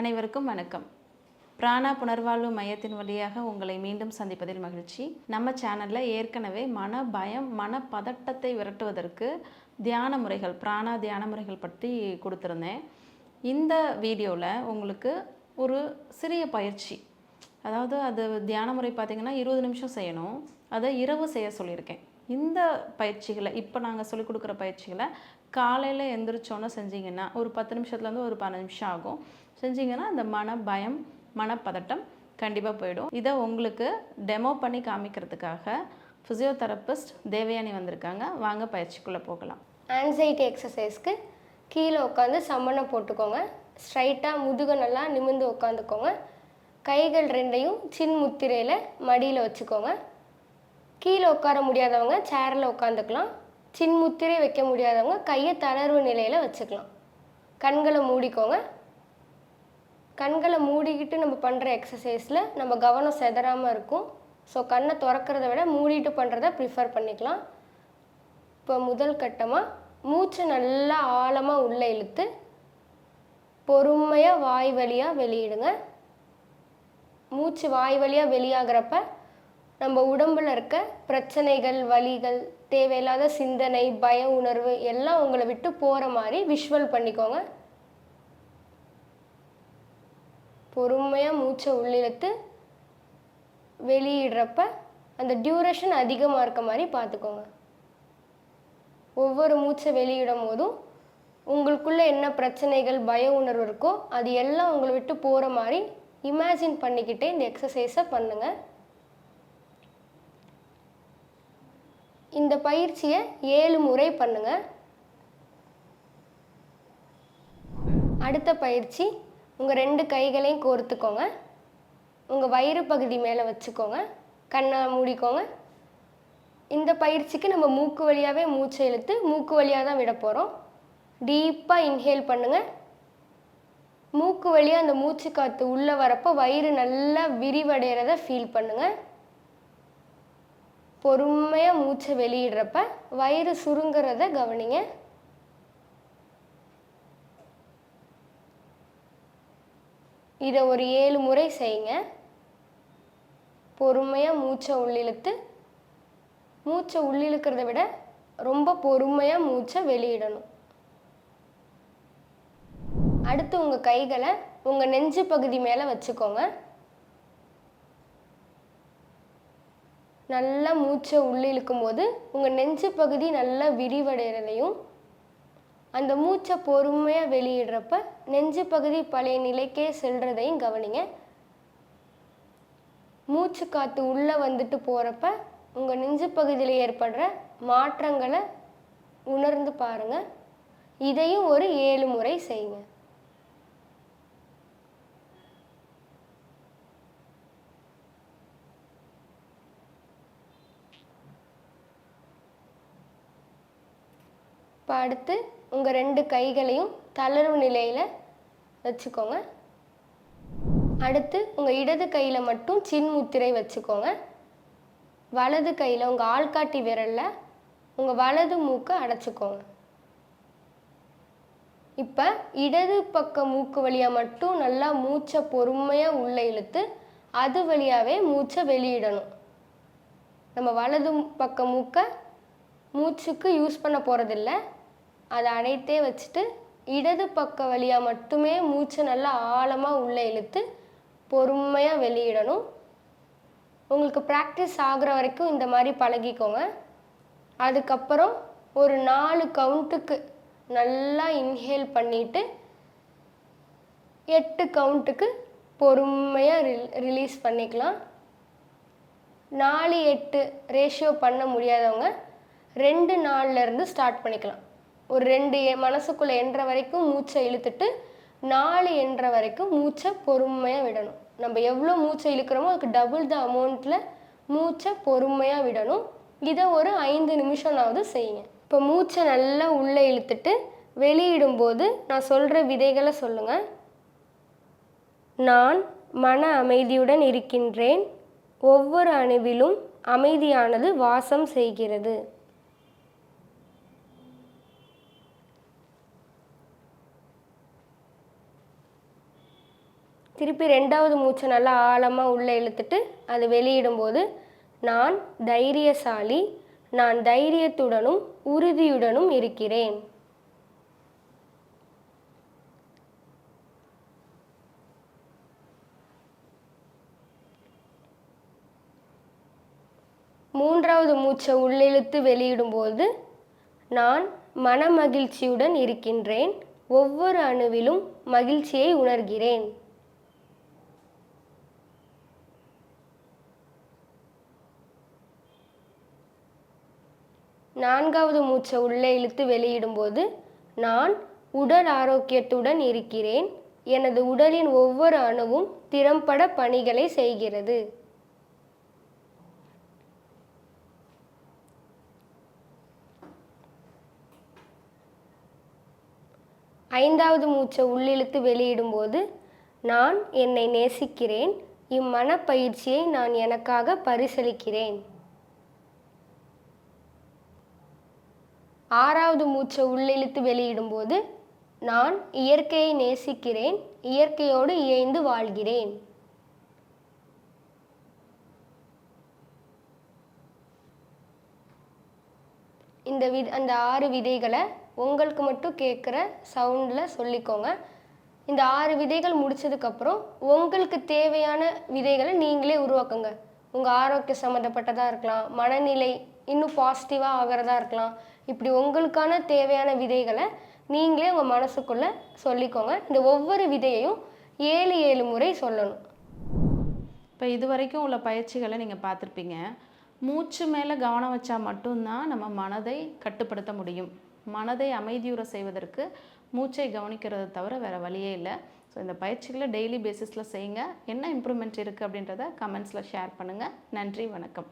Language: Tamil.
அனைவருக்கும் வணக்கம். பிராணா புனர்வாழ்வு மையத்தின் வழியாக உங்களை மீண்டும் சந்திப்பதில் மகிழ்ச்சி. நம்ம சேனலில் ஏற்கனவே மன பயம் மன பதட்டத்தை விரட்டுவதற்கு தியான முறைகள் பிராணா தியான முறைகள் பற்றி கொடுத்துருந்தேன். இந்த வீடியோவில் உங்களுக்கு ஒரு சிறிய பயிற்சி அதாவது அது தியான முறை பார்த்திங்கன்னா இருபது நிமிஷம் செய்யணும். அதை இரவு செய்ய சொல்லியிருக்கேன். இந்த பயிற்சிகளை இப்போ நாங்கள் சொல்லிக் கொடுக்குற பயிற்சிகளை காலையில் எந்திரிச்சோன்னே செஞ்சீங்கன்னா ஒரு பத்து நிமிஷத்துலேருந்து ஒரு பதினஞ்சு நிமிஷம் ஆகும். செஞ்சீங்கன்னா அந்த மன பயம் மனப்பதட்டம் கண்டிப்பாக போயிடும். இதை உங்களுக்கு டெமோ பண்ணி காமிக்கிறதுக்காக ஃபிசியோதெரபிஸ்ட் தேவயானி வந்திருக்காங்க. வாங்க பயிற்சிக்குள்ளே போகலாம். ஆன்சைட்டி எக்ஸசைஸ்க்கு கீழே உட்காந்து சம்மணம் போட்டுக்கோங்க. ஸ்ட்ரைட்டாக முதுக நல்லா நிமிர்ந்து உட்காந்துக்கோங்க கைகள் ரெண்டையும் சின் முத்திரையில் மடியில் வச்சுக்கோங்க. கீழே உட்கார முடியாதவங்க சேரில் உட்காந்துக்கலாம் சின் முத்திரை வைக்க முடியாதவங்க கையை தளர்வு நிலையில் வச்சுக்கலாம். கண்களை மூடிக்கோங்க. கண்களை மூடிக்கிட்டு நம்ம பண்ணுற எக்ஸசைஸில் நம்ம கவனம் செதறாமல் இருக்கும். ஸோ கண்ணை திறக்கிறத விட மூடிட்டு பண்ணுறத ப்ரிஃபர் பண்ணிக்கலாம். இப்போ முதல் கட்டமாக மூச்சை நல்லா ஆழமாக உள்ளே இழுத்து பொறுமையாக வாய் வழியாக வெளியிடுங்க. மூச்சு வாய் வழியாக வெளியாகிறப்ப நம்ம உடம்புல இருக்க பிரச்சனைகள் வலிகள் தேவையில்லாத சிந்தனை பய உணர்வு எல்லாம் உங்களை விட்டு போகிற மாதிரி விஷுவல் பண்ணிக்கோங்க. பொறுமையாக மூச்சை உள்ளிழுத்து வெளியிடுறப்ப அந்த டியூரேஷன் அதிகமாக இருக்க மாதிரி பார்த்துக்கோங்க. ஒவ்வொரு மூச்சை வெளியிடும் போதும் உங்களுக்குள்ள என்ன பிரச்சனைகள் பய உணர்வு இருக்கோ அது எல்லாம் உங்களை விட்டு போகிற மாதிரி இமேஜின் பண்ணிக்கிட்டே இந்த எக்ஸசைஸை பண்ணுங்கள் இந்த பயிற்சியை ஏழு முறை பண்ணுங்க. அடுத்த பயிற்சி உங்கள் ரெண்டு கைகளையும் கோர்த்துக்கோங்க. உங்கள் வயிறு பகுதி மேலே வச்சுக்கோங்க. கண்ணை மூடிக்கோங்க. இந்த பயிற்சிக்கு நம்ம மூக்கு வழியாகவே மூச்சை இழுத்து மூக்கு வழியாக தான் விட போகிறோம் டீப்பாக இன்ஹேல் பண்ணுங்கள் மூக்கு வழியாக அந்த மூச்சு காற்று உள்ளே வரப்போ வயிறு நல்லா விரிவடைகிறத ஃபீல் பண்ணுங்கள் பொறுமையாக மூச்சை வெளியிடுறப்ப வயிறு சுருங்கிறத கவனிங்க. இதை ஒரு ஏழு முறை செய்யுங்க பொறுமையாக மூச்சை உள்ளிழுத்து மூச்சை உள்ளிழுக்கிறத விட ரொம்ப பொறுமையாக மூச்சை வெளியிடணும். அடுத்து உங்கள் கைகளை உங்கள் நெஞ்சு பகுதி மேலே வச்சுக்கோங்க. நல்லா மூச்சை உள்ளே இழுக்கும் போது உங்கள் நெஞ்சு பகுதி நல்லா விரிவடைகிறதையும் அந்த மூச்சை பொறுமையாக வெளியிடுறப்ப நெஞ்சு பகுதி பழைய நிலைக்கே செல்றதையும் கவனிங்க. மூச்சு காற்று உள்ளே வந்துட்டு போகிறப்ப உங்கள் நெஞ்சு பகுதியில் ஏற்படுற மாற்றங்களை உணர்ந்து பாருங்க. இதையும் ஒரு ஏழு முறை செய்யுங்க. இப்போ அடுத்து உங்கள் ரெண்டு கைகளையும் தளர்வு நிலையில் வச்சுக்கோங்க. அடுத்து உங்கள் இடது கையில் மட்டும் சின் முத்திரை வச்சுக்கோங்க. வலது கையில் உங்கள் ஆள்காட்டி விரலில் உங்கள் வலது மூக்கை அடைச்சிக்கோங்க. இப்போ இடது பக்க மூக்கு வழியாக மட்டும் நல்லா மூச்சை பொறுமையாக உள்ளே இழுத்து அது வழியாகவே மூச்சை வெளியிடணும். நம்ம வலது பக்க மூக்கை மூச்சுக்கு யூஸ் பண்ண போகிறதில்ல அதை அடைத்தே வச்சுட்டு இடது பக்க வழியாக மட்டுமே மூச்சை நல்லா ஆழமாக உள்ளே இழுத்து பொறுமையாக வெளியிடணும். உங்களுக்கு ப்ராக்டிஸ் ஆகிற வரைக்கும் இந்த மாதிரி பழகிக்கோங்க. அதுக்கப்புறம் ஒரு நாலு கவுண்ட்டுக்கு நல்லா இன்ஹேல் பண்ணிவிட்டு எட்டு கவுண்ட்டுக்கு பொறுமையாக ரில் ரிலீஸ் பண்ணிக்கலாம். நாலு எட்டு ரேஷியோ பண்ண முடியாதவங்க ரெண்டு நாள்லேருந்து ஸ்டார்ட் பண்ணிக்கலாம். ஒரு ரெண்டு எ- மனசுக்குள்ள எண்ற வரைக்கும் மூச்சை இழுத்துட்டு நாலு எண்ற வரைக்கும் மூச்சை பொறுமையாக விடணும். நம்ம எவ்வளோ மூச்சை இழுக்கிறோமோ அதுக்கு டபுள் த அமௌண்ட்டில் மூச்சை பொறுமையாக விடணும். இதை ஒரு ஐந்து நிமிஷம்னாவது செய்யுங்க. இப்போ மூச்சை நல்லா உள்ளே இழுத்துட்டு வெளியிடும்போது நான் சொல்கிற விதைகளை சொல்லுங்கள் நான் மன அமைதியுடன் இருக்கின்றேன். ஒவ்வொரு அணுவிலும் அமைதியானது வாசம் செய்கிறது. திருப்பி ரெண்டாவது மூச்சை நல்லா ஆழமாக உள்ளே இழுத்துட்டு அது வெளியிடும்போது நான் தைரியசாலி நான் தைரியத்துடனும் உறுதியுடனும் இருக்கிறேன். மூன்றாவது மூச்சை உள்ளிழுத்து வெளியிடும்போது நான் மனமகிழ்ச்சியுடன் இருக்கின்றேன். ஒவ்வொரு அணுவிலும் மகிழ்ச்சியை உணர்கிறேன். நான்காவது மூச்சை உள்ளே இழுத்து வெளியிடும்போது நான் உடல் ஆரோக்கியத்துடன் இருக்கிறேன். எனது உடலின் ஒவ்வொரு அணுவும் திறம்பட பணிகளை செய்கிறது. ஐந்தாவது மூச்சை உள்ளிழுத்து வெளியிடும்போது நான் என்னை நேசிக்கிறேன். இம்மனப்பயிற்சியை நான் எனக்காக பரிசளிக்கிறேன். ஆறாவது மூச்சை உள்ளிழுத்து வெளியிடும்போது நான் இயற்கையை நேசிக்கிறேன் இயற்கையோடு இயைந்து வாழ்கிறேன் இந்த வி அந்த ஆறு விதைகளை உங்களுக்கு மட்டும் கேட்குற சவுண்டில் சொல்லிக்கோங்க. இந்த ஆறு விதைகள் முடித்ததுக்கப்புறம் உங்களுக்கு தேவையான விதைகளை நீங்களே உருவாக்குங்க. உங்கள் ஆரோக்கியம் சம்மந்தப்பட்டதாக இருக்கலாம் மனநிலை இன்னும் பாசிட்டிவாக ஆகிறதா இருக்கலாம் இப்படி உங்களுக்கான தேவையான விதைகளை நீங்களே உங்கள் மனசுக்குள்ளே சொல்லிக்கோங்க. இந்த ஒவ்வொரு விதையையும் ஏழு ஏழு முறை சொல்லணும். இப்போ இது வரைக்கும் உள்ள பயிற்சிகளை நீங்கள் பார்த்துருப்பீங்க. மூச்சு மேலே கவனம் வச்சா மட்டும்தான் நம்ம மனதை கட்டுப்படுத்த முடியும். மனதை அமைதியுற செய்வதற்கு மூச்சை கவனிக்கிறதை தவிர வேறு வழியே இல்லை. ஸோ இந்த பயிற்சிகளை டெய்லி பேசிஸில் செய்யுங்க. என்ன இம்ப்ரூவ்மெண்ட் இருக்குது அப்படின்றத கமெண்ட்ஸில் ஷேர் பண்ணுங்கள் நன்றி வணக்கம்.